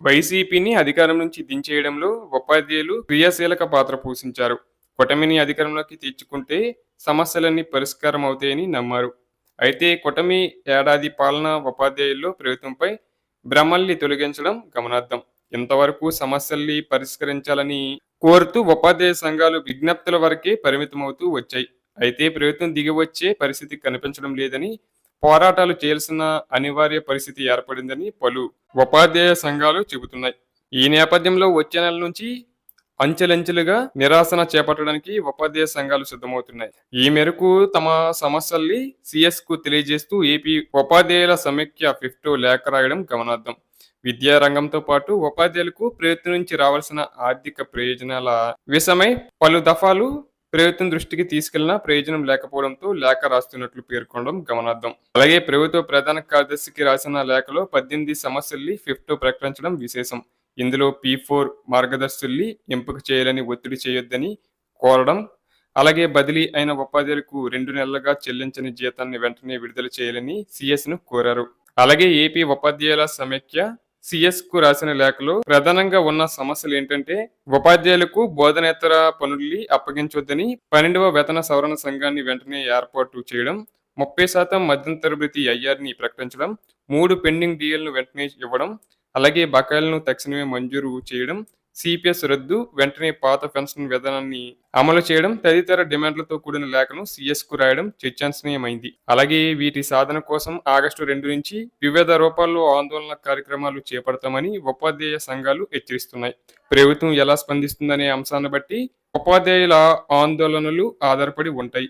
వైసీపీని అధికారం నుంచి దించేయడంలో ఉపాధ్యాయులు క్రియాశీలక పాత్ర పోషించారు. కూటమిని అధికారంలోకి తెచ్చుకుంటే సమస్యలన్నీ పరిష్కారం అవుతాయని నమ్మారు. అయితే కూటమి ఏడాది పాలన ఉపాధ్యాయుల్లో ప్రభుత్వంపై భ్రమల్ని తొలగించడం గమనార్థం ఇంతవరకు సమస్యల్ని పరిష్కరించాలని కోరుతూ ఉపాధ్యాయ సంఘాలు విజ్ఞప్తుల వరకే పరిమితమవుతూ వచ్చాయి. అయితే ప్రభుత్వం దిగి వచ్చే పరిస్థితి కనిపించడం లేదని పోరాటాలు చేయాల్సిన అనివార్య పరిస్థితి ఏర్పడిందని పలు ఉపాధ్యాయ సంఘాలు చెబుతున్నాయి. ఈ నేపథ్యంలో వచ్చే నెల నుంచి అంచెలంచెలుగా నిరాశన చేపట్టడానికి ఉపాధ్యాయ సంఘాలు సిద్ధమవుతున్నాయి. ఈ మేరకు తమ సమస్యల్ని సిఎస్కు తెలియజేస్తూ ఏపీ ఉపాధ్యాయుల సమైక్య ఫిఫ్ట్ లేఖ రాయడం గమనార్థం విద్యా రంగంతో పాటు ఉపాధ్యాయులకు ప్రయత్నించి నుంచి రావాల్సిన ఆర్థిక ప్రయోజనాల విషయమై పలు దఫాలు ప్రభుత్వం దృష్టికి తీసుకెళ్ళినా ప్రయోజనం లేకపోవడంతో లేఖ రాస్తున్నట్లు పేర్కొనడం గమనార్థం అలాగే ప్రభుత్వ ప్రధాన కార్యదర్శికి రాసిన లేఖలో పద్దెనిమిది సమస్యల్ని ఫిఫ్ట్ ప్రకటించడం విశేషం. ఇందులో పీ ఫోర్ మార్గదర్శుల్ని ఎంపిక చేయాలని ఒత్తిడి చేయొద్దని కోరడం అలాగే బదిలీ అయిన ఉపాధ్యాయులకు రెండు నెలలుగా చెల్లించని జీతాన్ని వెంటనే విడుదల చేయాలని సిఎస్ను కోరారు. అలాగే ఏపీ ఉపాధ్యాయుల సమైక్య సిఎస్కు రాసిన లేఖలో ప్రధానంగా ఉన్న సమస్యలు ఏంటంటే ఉపాధ్యాయులకు బోధనేతర పనుల్ని అప్పగించొద్దని పన్నెండవ వేతన సవరణ సంఘాన్ని వెంటనే ఏర్పాటు చేయడం ముప్పై శాతం మధ్యంతర భృతి ఐఆర్ని ప్రకటించడం మూడు పెండింగ్ డిఎల్ను వెంటనే ఇవ్వడం అలాగే బకాయిలను తక్షణమే మంజూరు చేయడం సిపిఎస్ రద్దు వెంటనే పాత పెన్షన్ విధానాన్ని అమలు చేయడం తదితర డిమాండ్లతో కూడిన లేఖను సిఎస్కు రాయడం చర్చాంశనీయమైంది అలాగే వీటి సాధన కోసం ఆగస్టు రెండు నుంచి వివిధ రూపాల్లో ఆందోళన కార్యక్రమాలు చేపడతామని ఉపాధ్యాయ సంఘాలు హెచ్చరిస్తున్నాయి. ప్రభుత్వం ఎలా స్పందిస్తుందనే అంశాన్ని బట్టి ఉపాధ్యాయుల ఆందోళనలు ఆధారపడి ఉంటాయి.